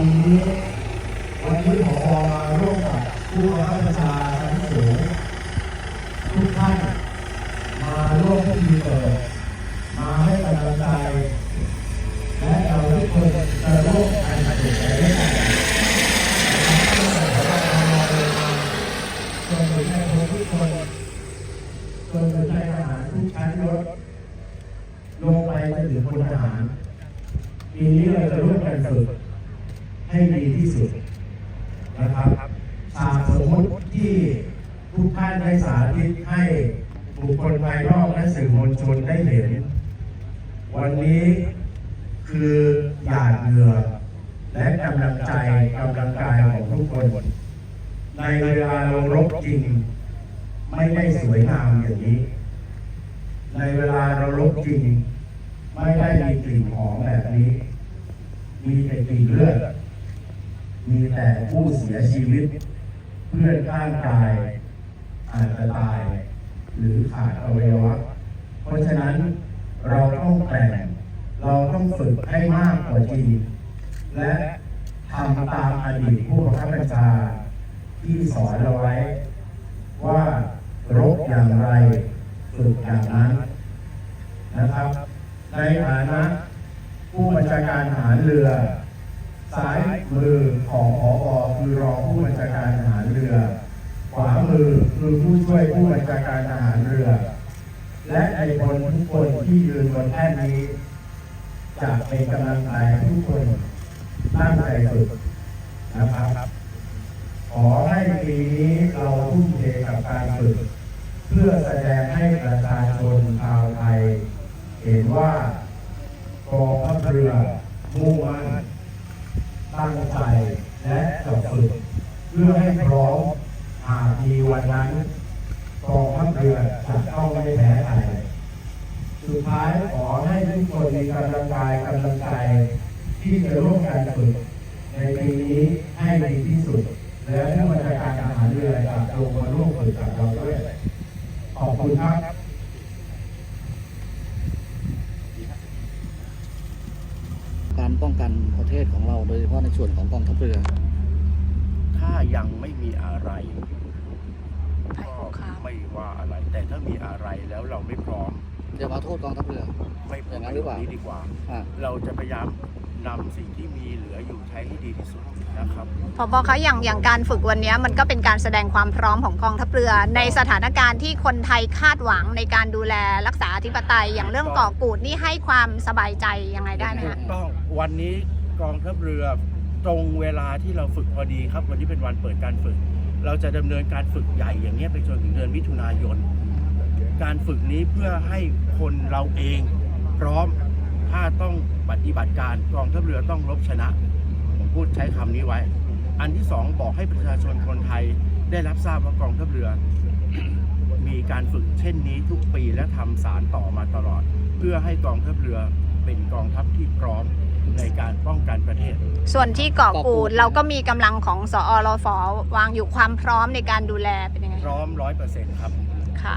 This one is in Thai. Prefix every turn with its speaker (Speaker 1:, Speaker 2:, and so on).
Speaker 1: ปีนี้วันนี้ผอมาร่วมกับผู้บังคับบัญชาชั้นสูงทุกท่านมาร่วมพิธีเปิดมาให้กำลังใจ และเราทุกคนจะร่วมกันฝึกไปด้วยกันจนถึงในทุกคนจนถึงในทหารทุกชั้นยศลงไปจนถึงพลทหารปีนี้เราจะร่วมกันฝึก ให้ดีที่สุดนะครับฉาสมมติที่ทุกท่านได้สาธิตให้บุคคลภายนอกและสื่อมวลชนได้เห็น วันนี้คือหยาดเหงื่อและกำลังใจกำลังกายของทุกคน ในเวลาเรารบจริง ไม่ได้สวยงามอย่างนี้ ในเวลาเรารบจริง ไม่ได้มีกลิ่นหอมแบบนี้ มีแต่กลิ่นเลือด มีแต่ผู้เสียชีวิต เพื่อนข้างกายอาจจะตาย หรือขาดอวัยวะ เพราะฉะนั้นเราต้องแต่งเราต้องฝึกให้มากกว่าจริง และทำตามอดีตผู้บังคับบัญชาที่สอนเราไว้ ว่ารบอย่างไรฝึกอย่างนั้นนะครับ ในฐานะผู้บัญชาการทหารเรือ ซ้ายมือของผอคือรองผู้บัญชาการทหารเรือ ขวามือคือผู้ช่วยผู้บัญชาการทหารเรือ และในพลทุกคนที่ยืนบนแท่นนี้ จะเป็นกำลังใจทุกคนตั้งใจฝึกนะครับ ขอให้ปีนี้เราทุ่มเทกับการฝึก เพื่อแสดงให้ประชาชนชาวไทย เห็นว่ากองทัพเรือมุ่งมั่น ตั้งใจและจะฝึกเพื่อให้พร้อมหากมีวันนั้นกองทัพเรือจะต้องไม่แพ้ใครสุดท้ายขอให้ทุกคนมีกำลังกายกำลังใจ ที่จะร่วมกันฝึก ในปีนี้ให้ดีที่สุด และผู้บัญชาการทหารเรือจะลงมาร่วมฝึกกับเราด้วยขอบคุณครับ
Speaker 2: การป้องกันประเทศของเรา โดยเฉพาะในส่วนของกองทัพเรือ
Speaker 3: ถ้ายังไม่มีอะไรก็ไม่ว่าอะไร แต่ถ้ามีอะไรแล้วเราไม่พร้อม
Speaker 2: จะมาโทษกองทัพเรือ
Speaker 3: ไม่พ
Speaker 2: อ
Speaker 3: ร้อย่าง
Speaker 2: นั้นหรือเปล่า
Speaker 3: นี้ดีกว่า
Speaker 2: อ่า
Speaker 3: เราจะพยายาม นำสิ่งที่มีเหลืออยู่ใช้ให้ดีที่สุดนะครับ
Speaker 4: พอบอคะอย่างอย่างการฝึกวันนี้มันก็เป็นการแสดงความพร้อมของกองทัพเรือ ในสถานการณ์ที่คนไทยคาดหวังในการดูแลรักษาอธิปไตยอย่างเรื่องเกาะกูดนี่ให้ความสบายใจยังไงได้ไหม
Speaker 3: ถู
Speaker 4: คะ
Speaker 3: กต้องวันนี้กองทัพเรือตรงเวลาที่เราฝึกพอดีครับ วันนี้เป็นวันเปิดการฝึก เราจะดำเนินการฝึกใหญ่อย่างนี้ยไปจนถึงเดือนมิถุนายน การฝึกนี้เพื่อให้คนเราเองพร้อม ถ้าต้องปฏิบัติการกองทัพเรือต้องรบชนะ ผมพูดใช้คำนี้ไว้ อันที่สองบอกให้ประชาชนคนไทยได้รับทราบว่ากองทัพเรือ มีการฝึกเช่นนี้ทุกปีและทำสารต่อมาตลอด เพื่อให้กองทัพเรือเป็นกองทัพที่พร้อมในการป้องกันประเทศ
Speaker 4: ส่วนที่เกาะ
Speaker 2: เกาะกู
Speaker 4: กู
Speaker 2: ด
Speaker 4: ดเราก็มีกำลังของสอรฟวางอยู่ความพร้อมในการดูแลเป็นยังไง
Speaker 3: พร้อมร้อยเปอร์เซ็นต์ครับ
Speaker 4: ค่ะ